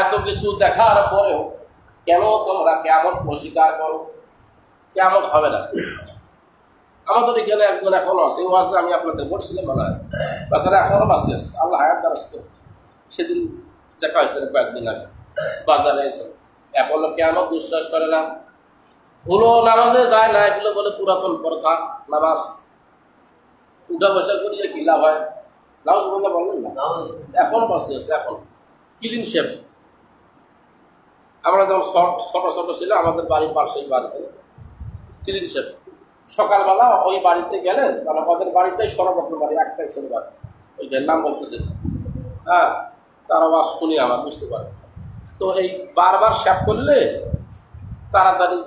এত কিছু দেখার পরেও কেন তোমরা কেমন অস্বীকার করো? কেমন হবে না। আমাদের এখানে একজন এখনও আছে ওয়াজ আমি আপনাদের বলছিলাম মনে হয় এখনও বাঁচতে আল্লাহ হায়াত দ্বারস্থ সেদিন দেখা হয়েছে কয়েকদিন আগে, বাজারে এসে। এখনও কেমন বিশ্বাস করে না। ভুলো নামাজে যায় না, এগুলো বলে পুরাতন প্রথা, নামাজ। উঠা বসা করিয়ে লাভ হয়? নামাজ বলতে বললেন না। এখনও বাঁচতে আছে এখন ক্লিন শেপ আমরা যখন ছোট ছোট ছোট ছিল আমাদের বাড়ির পাশেই বাড়ি ছিল ক্লিন শেপ সকালবেলা ওই বাড়িতে গেলেন মানে ওদের বাড়িটাই সর্বপ্রথম বাড়ি একটাই ছিল বাড়ি। ওই যে নাম বলতেছিল হ্যাঁ তার আওয়াজ শুনি আমার বুঝতে পারে। তো এই বারবার শ্যাপ করলে তাড়াতাড়ি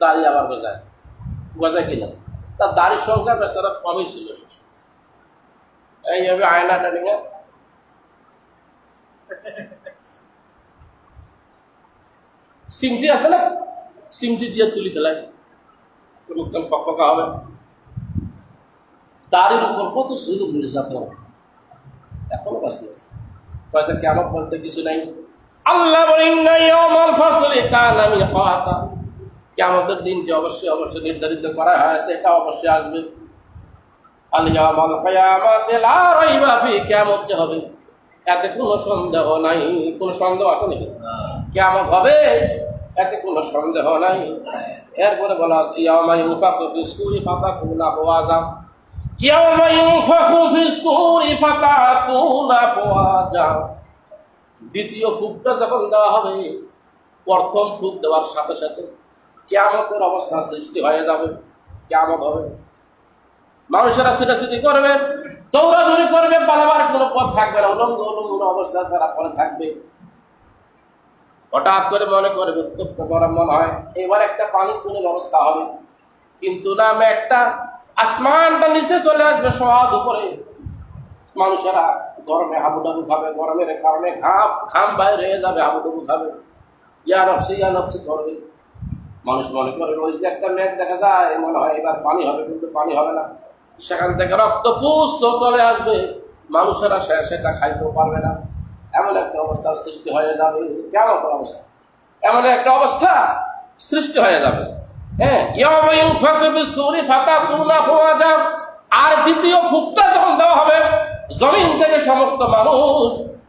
দাড়ি আবার গজায়। গজায় কিনা? তার দাড়ির সংখ্যা বেচারা কমই ছিল এইভাবে আয়নাটা নিয়ে সিমটি আছে না? সিমটি দিয়ে তুলি ফেলায় মুখখান পকপকা হবে। দাড়ির উপর কত সুযোগ নির্যাতন এখনও বাঁচি আছে পয়সা কেমন বলতে কিছু নাই? আল্লাহ কিয়ামতের দিন যে অবশ্যই অবশ্যই নির্ধারিত করা হয়েছে, এটা অবশ্যই আসবে। আল ইয়াউমাল কিয়ামাতি, লা রাইবা ফি, কিয়ামত যে হবে। এতে কোনো সন্দেহ নাই, কোনো সন্দেহ আছে নাকি কিয়ামত হবে, এতে কোনো সন্দেহ নাই। এরপরে বলা আছে ইয়াউমা ইউফাকু বিসুরি ফাতাকুনা আফওয়াজা ইয়াউমা ইউফাকু ফিসসুরি ফাতাতুনা আফওয়াজা দ্বিতীয় ফুকটা যখন দেওয়া হবে, প্রথম ফুক দেওয়ার সাথে সাথে কেয়ামতের অবস্থা সৃষ্টি হয়ে যাবে, কেয়ামত হবে। মানুষেরা ছুটাছুটি করবে, দৌড়াদৌড়ি করবে, পালাবার কোনো পথ থাকবে না, উলঙ্গ উলঙ্গ অবস্থা তারা পরে থাকবে। হঠাৎ করে মনে করবে, উত্তপ্ত গরম মনে হয়, এবার একটা পানির কোনো ব্যবস্থা হবে। কিন্তু না আমি একটা আসমানটা নিচে চলে আসবে সহজ উপরে। মানুষেরা গরমে হাবুডাবু খাবে, গরমের কারণে ঘাম ঘাম বাইরে হয়ে যাবে, হাবুডাবু খাবে। ইয়া নফসি ইয়া নফসি করবে। মানুষ মনে করে ওই যে একটা মেঘ দেখা যায়, মনে হয় এবার পানি হবে, কিন্তু পানি হবে না। সেখান থেকে রক্ত পুষ্ট চলে আসবে। মানুষেরা সে সেটা খাইতেও পারবে না। এমন একটা অবস্থার সৃষ্টি হয়ে যাবে। কেমন অবস্থা? এমন একটা অবস্থা সৃষ্টি হয়ে যাবে। হ্যাঁ আর দ্বিতীয় ফুকটা যখন দেওয়া হবে, জমিন থেকে সমস্ত মানুষ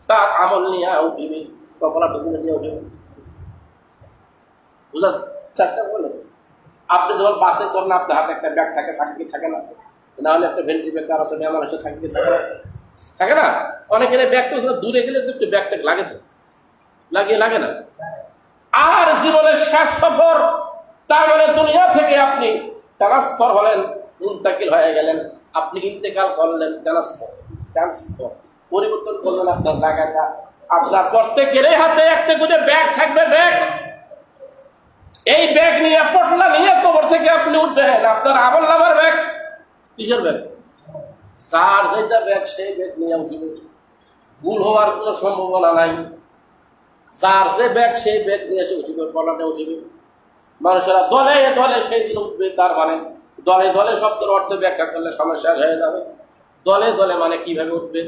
তার আমল নিয়ে উঠিবে। কপড়া টুকুনে নিয়ে উঠিবে বুঝা চেষ্টা করলেন? আপনি যখন বাসে চলেন আপনার হাতে একটা ব্যাগ থাকে থাকে থাকে না? না হলে একটা ভেন্টি ব্যাগ কারও সঙ্গে আমার থাকে কি থাকে না। থাকে না? অনেকের ব্যাগটা দূরে গেলে একটু ব্যাগটা লাগে তো। লাগিয়ে লাগে না। আর জীবনের শেষ সফর তার মানে দুনিয়া থেকে আপনি ট্রান্সফার হলেন, মুন্তাকিল হয়ে গেলেন। আপনি ইন্তেকাল করলেন, ট্রান্সফার ট্রান্সফার। পরিবর্তন করলেন আপনার জায়গাটা। আপনার প্রত্যেকেরই হাতে একটা করে ব্যাগ থাকবে, ব্যাগ। এই ব্যাগ নিয়ে পটলা নিয়ে কবর থেকে আপনি উঠবেন, আপনার ব্যাগ কিসের ব্যাগ? যার যেটা ব্যাগ, সেই ব্যাগ নিয়ে উঠবে ভুল হওয়ার কোনো সম্ভাবনা নাই। যার যে ব্যাগ, সেই ব্যাগ নিয়ে এসে উঠিবে পলাটে উঠিবে মানুষেরা দলে দলে সেই দিন উঠবে, তার মানে দলে দলে শব্দের অর্থ ব্যাখ্যা করলে সমস্যা হয়ে যাবে। দলে দলে মানে কীভাবে উঠবে?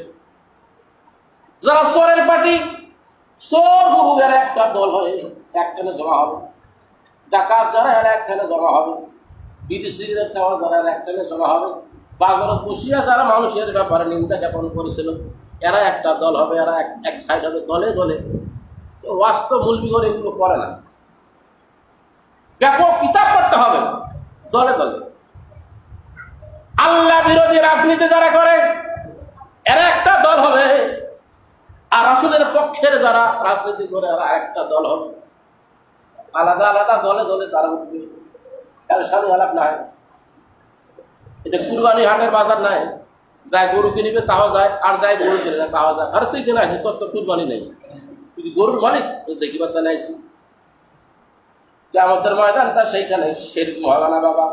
যারা চোরের পার্টি চোর গুরু একটা দল হয়ে একখানে জমা হবে। ডাকাত যারা, এরা একখানে জমা হবে। বিদেশি খাওয়া যারা একখানে জমা হবে বাজারত বসিয়া যারা মানুষের ব্যাপারে নিন্দা জ্ঞাপন করেছিল। এরা একটা দল হবে, এরা এক সাইড হবে, দলে দলে। বাস্তব মূল করে এগুলো করে না। ব্যাপক কিতাব করতে হবে, দলে দলে। আল্লাহ বিরোধী রাজনীতি যারা করে, এরা একটা দল হবে, আর রাসুলের পক্ষের যারা রাজনীতি করে, এরা একটা দল হবে। আলাদা আলাদা দলে দলে তারা উঠবে। এর সাথে আলাপ নাই? এটা কুরবানি হাটের বাজার নাই। যায় গরু কিনবে তাও যায়, আর যায় গরু কিনে না তাও যায়। আর তুই কিনে আসিস তোর তো কুরবানি নেই। তুই গরুর মালিক? তুই দেখিবার তাহলে আইসি আমাদের ময়দানটা সেইখানে শেরিক মহাবানা বাবা,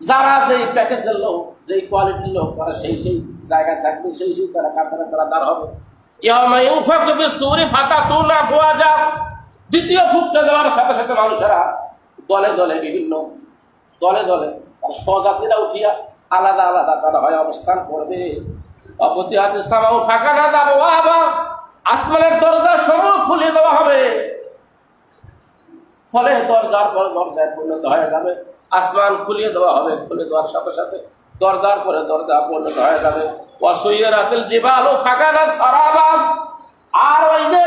যারা যেই প্যাকেজের লোক, যেই কোয়ালিটির লোক, তারা সেই সেই জায়গা থাকবে, সেই সেই তারা কাতারে তারা দাঁড় হবে দ্বিতীয় ফুকটা দেওয়ার সাথে সাথে মানুষেরা দলে দলে বিভিন্ন দলে দলে স্বজাতিরা উঠিয়া আলাদা আলাদা তারা হয় অবস্থান করবে। আসমানের দরজা সমূহ খুলে দেওয়া হবে। ফলে দরজার পর দরজায় পরিণত হয়ে যাবে। আসমান খুলিয়ে দেওয়া হবে, খুলে দেওয়ার সাথে সাথে দরজার পরে দরজা পরিণত হয়ে যাবে। অসুইয়ের রাতের জিবাল ফাঁকা না সারাবা। আর ওই যে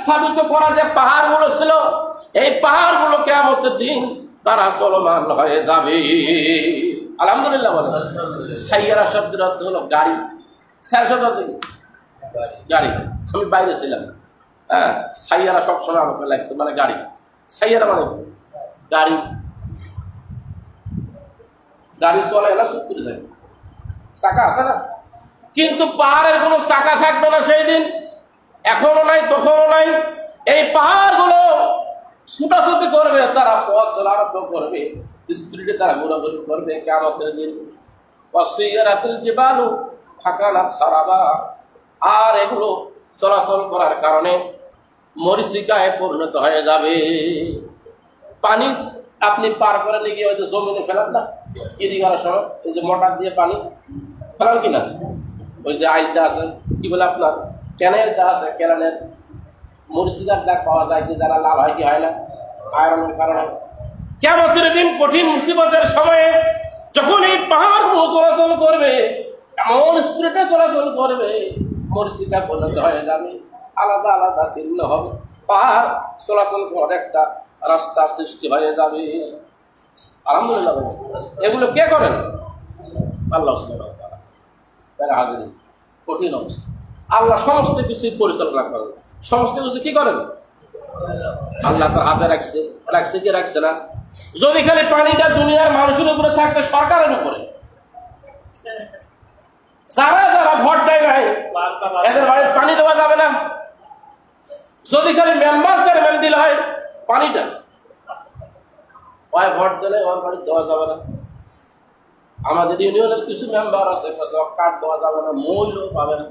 স্থাপিত করা যে পাহাড়গুলো ছিল এই পাহাড়গুলো কেমতের দিন তারা চলমান হয়ে যাবে। আলহামদুলিল্লাহ বলে সাইয়ারা শব্দের অর্থ হলো গাড়ি। শব্দ অর্থ গাড়ি। আমি বাইরে ছিলাম। হ্যাঁ সাইয়ারা সবসময় আমাকে লাগতো মানে গাড়ি। সাইয়ারা মানে গাড়ি। গাড়ি চলে না সুখ করে যায়? চাকা আছে না? কিন্তু পাহাড়ের কোনো চাকা থাকবে না সেই দিন। এখনও নাই তখনও নাই। এই পাহাড়গুলো ছুটাছুটি করবে, তারা পথ চলা আরম্ভ করবে, স্পিডে তারা ঘোরাঘুরি করবে কেমতের দিন। যে বালু ফাঁকা না সারাবা আর এগুলো চলাচল করার কারণে মরিচিকায় পরিণত হয়ে যাবে। পানি আপনি পার করে গিয়ে হয়তো জমিনে ফেলান না? করার সময় এই যে মোটর দিয়ে পানি ফেলান কিনা? ওই যে আইলটা আছে, কি বলে আপনার? ক্যানেল যা আছে ক্যানেলের মরিচিকার দাগ পাওয়া যায় কি যারা লাল হয় কি হয় না? আয়রনের কারণে। কেমন দিন কঠিন মুসিবতের সময়ে যখন এই পাহাড় চলাচল করবে, এমন স্পিরিটে চলাচল করবে মরিচিকা পরিণত হয়ে যাবে। আলাদা আলাদা চিহ্ন হবে। পাহাড় চলাচল করার একটা রাস্তা সৃষ্টি হয়ে যাবে। আলহামদুলিল্লাহ। এগুলো কে করেন? আল্লাহ হাজির, কঠিন অবস্থা। আল্লাহ সমস্ত কিছু পরিচালনা করেন। সমস্ত কিছু কি করেন? আল্লাহ তার হাতে রাখছে। রাখছে কি? রাখছে না। যদি খালি পানিটা দুনিয়ার মানুষের উপরে থাকতে, সরকারের উপরে। যারা যারা ভোট দেয় নাই, এদের বাড়ির পানি দেওয়া যাবে না। যদি খালি মেম্বার চেয়ারম্যান দিলে হয়, পানিটা। ওই ভোট দিলে ওর বাড়ি দেওয়া যাবে না। আমাদের ইউনিয়নের কিছু মেম্বার আছে কার্ড দেওয়া যাবে না, মূল্য পাবে না।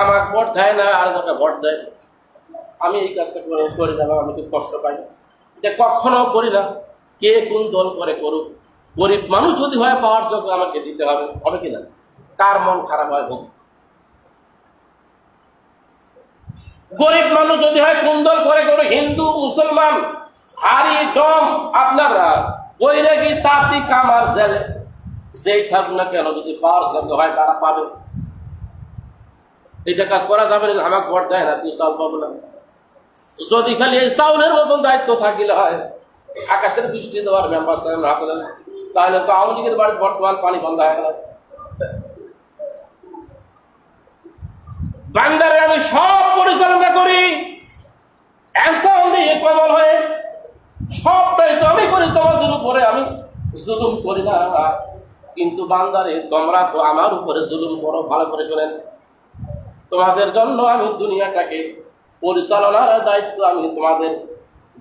আমার ভোট দেয় না, আর একটা ভোট দেয়। আমি এই কাজটা করে না আমি খুব কষ্ট পাই। যে কখনো করি না। কে কোন দল করে করুক। গরিব মানুষ যদি হয়, পাওয়ার যোগ্য আমাকে দিতে হবে। হবে কিনা কার মন খারাপ হয় হোক গরিব মানুষ যদি হয়, কোন দল করে করে হিন্দু, মুসলমান, হারি ডম আপনার, বৈরাগী, তাঁতি, কামার, জেলে। যেই থাকুক না কেন, যদি পাওয়ার যোগ্য হয়, তারা পাবে। এটা কাজ করা যাবে না, আমাকে ভোট দেয় না তুই চাল পাবো না। যদি খালি এই চাউলের মতন দায়িত্ব থাকিলে হয়, আকাশের বৃষ্টি দেওয়ার মেম্বার না করে, তাহলে তো আওয়ামী লীগের বাড়ির বর্তমান পানি বন্ধ হয়ে গেল। বান্দারে আমি সব পরিচালনা করি কমল হয়ে, সবটাই তো আমি করি, তোমাদের উপরে আমি জুলুম করি না। কিন্তু বান্দারে তোমরা তো আমার উপরে জুলুম করো, ভালো করে শোনেন। তোমাদের জন্য আমি দুনিয়াটাকে পরিচালনার দায়িত্ব আমি তোমাদের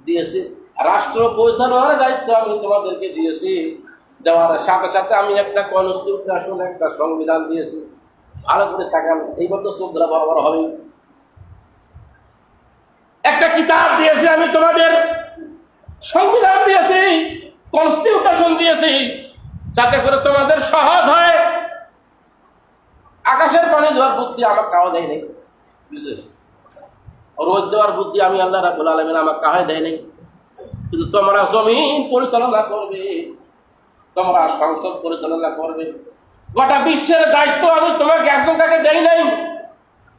দিয়েছি। রাষ্ট্র পরিচালনার দায়িত্ব আমি তোমাদেরকে দিয়েছি। দেওয়ার সাথে সাথে আমি একটা কনস্টিটিউশন একটা সংবিধান দিয়েছি। ভালো করে তাকান এইবার তো চোখ ধরা বরাবর হবে। একটা কিতাব দিয়েছি আমি তোমাদের। সংবিধান দিয়েছি, কনস্টিটিউশন দিয়েছি, যাতে করে তোমাদের সহজ হয়। আকাশের পানি দেওয়ার বুদ্ধি আমার কাও দেয় নাই। বুঝলে রোজ দেওয়ার বুদ্ধি আমি আল্লাহ রাবুল আলমিন আমার কাহে দেয় নাই। কিন্তু তোমরা জমিন পরিচালনা করবে, তোমরা সংসদ পরিচালনা করবে। গোটা বিশ্বের দায়িত্ব আমি তোমাকে একজন কাকে দেই নাই।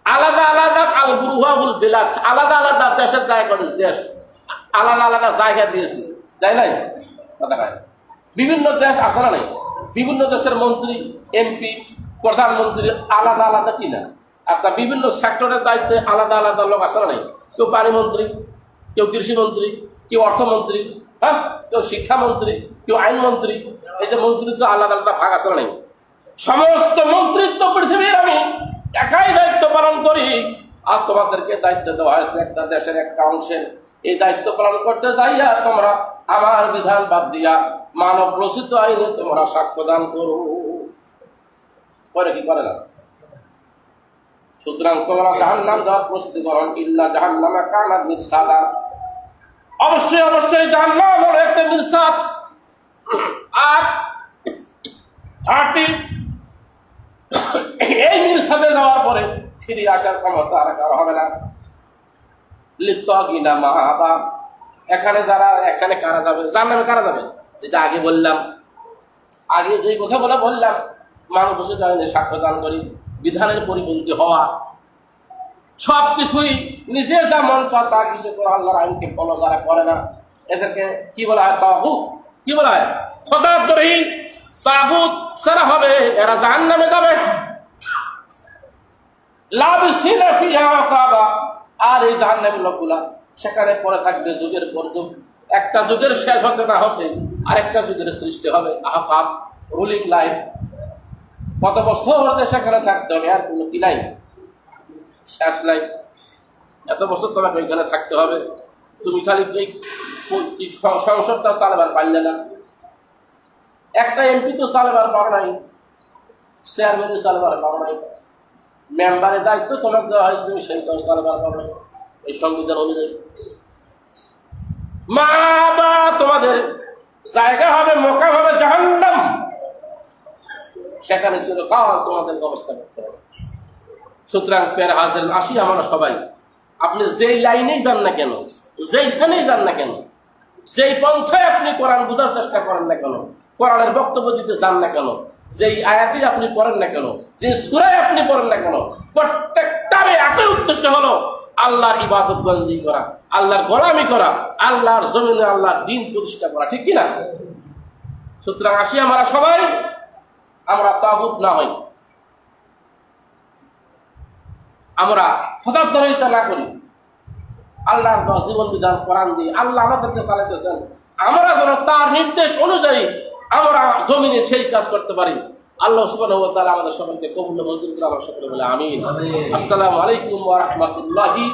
আলাদা আলাদা আল বুরুহাবুল বিলাত, আলাদা আলাদা দেশের জায়গা দেশ, আলাদা আলাদা জায়গা দিয়েছি। তাই নাই? বিভিন্ন দেশ না নাই? বিভিন্ন দেশের মন্ত্রী, এমপি প্রধানমন্ত্রী আলাদা আলাদা কিনা আচ্ছা বিভিন্ন সেক্টরের দায়িত্বে আলাদা আলাদা লোক না নাই? কেউ পানি মন্ত্রী কেউ কৃষিমন্ত্রী, কেউ অর্থমন্ত্রী হ্যাঁ? কেউ শিক্ষামন্ত্রী, কেউ আইনমন্ত্রী। এই যে মন্ত্রিত্ব আলাদা আলাদা ভাগ না নাই? সমস্ত মন্ত্রিত্ব পৃথিবীর আমি একাই দায়িত্ব পালন করি। আর তোমাদেরকে দায়িত্ব দেওয়া হয়েছে একটা দেশের একটা অংশের। এই দায়িত্ব পালন করতে যাইয়া তোমরা আমার বিধান বাদ দিয়া মানব রচিত আইনে তোমরা সাক্ষ্য দান করো। করে কি করে না? সুতরাং তোমরা জাহান নাম যাওয়ার প্রস্তুতি করো। ইল্লা জাহান নামে কানার মির্সাদা। অবশ্যই অবশ্যই জাহান নাম হলো একটা মির্সাদ। আর হার্টি চলে যাওয়ার পরে ফিরে আসার ক্ষমতা আর কারও হবে না। লিপ্ত গিনা মা বা এখানে যারা, এখানে কারা যাবে? যার নামে কারা যাবে? যেটা আগে বললাম। আগে যে কথা বলে বললাম। মানুষ বসে সাক্ষ্য দান করি, বিধানের পরিপন্থী হওয়া। সব কিছুই নিজে যা মন চায় তা কিছু করে আল্লাহর আইনকে ফলো যারা করে না। এদেরকে কি বলা হয়? তাহুত কি বলা হয়? সদান্তরী তাহুত যারা হবে, এরা জাহান নামে যাবে ফিহা আর এই জাহান্নামের লোকগুলা সেখানে পরে থাকবে যুগের পর যুগ। একটা যুগের শেষ হতে না হতে আরেকটা যুগের সৃষ্টি হবে। আহকাব রুলিং লাইফ। কত বছর সেখানে থাকতে হবে, আর কোনো কি নাই? শেষ নাই। এত বছর তোমাকে ওইখানে থাকতে হবে। তুমি খালি সংসদটা চালাবার পারলে না। একটা এমপি তো চালাবার পারো নাই চেয়ারম্যানও চালাবার পারো নাই। মেম্বারের দায়িত্ব তোমাকে দেওয়া হয়েছে, তুমি সেই কাজ চালাবার পারো নাই, এই সংবিধান অনুযায়ী। মা বা তোমাদের জায়গা হবে, মোকাম হবে জাহান্নাম। সেখানে চিরকাল তোমাদের ব্যবস্থা করতে হবে। সুতরাং পের হাজার, আসি আমরা সবাই। আপনি যেই লাইনেই যান না কেন, যেইখানেই যান না কেন, যেই পন্থায় আপনি কোরআন বোঝার চেষ্টা করেন না কেন, কোরআনের বক্তব্য দিতে যান না কেন, যেই আয়াতি আপনি পড়েন না কেন যে সুরায় আপনি পড়েন না কেন প্রত্যেকটারে একই উদ্দেশ্য হলো আল্লাহর ইবাদত বন্দি করা, আল্লাহর গোলামি করা, আল্লাহর জমিনে আল্লাহর দিন প্রতিষ্ঠা করা, ঠিক কিনা? সুতরাং আসি আমরা সবাই। আমরা তাগুত না হই। আমরা হতান্তরিতা না করি। আল্লাহর দশ জীবন বিধান কোরআন দিয়ে আল্লাহ আমাদেরকে চালাইতেছেন। আমরা যেন তার নির্দেশ অনুযায়ী আমরা জমিনে সেই কাজ করতে পারি। আল্লাহ ওয়া আমাদের সকলকে কবুল মঞ্জুর করে আমার সকলে বলে আমিন। আসসালামু আলাইকুম ওয়া রাহমাতুল্লাহি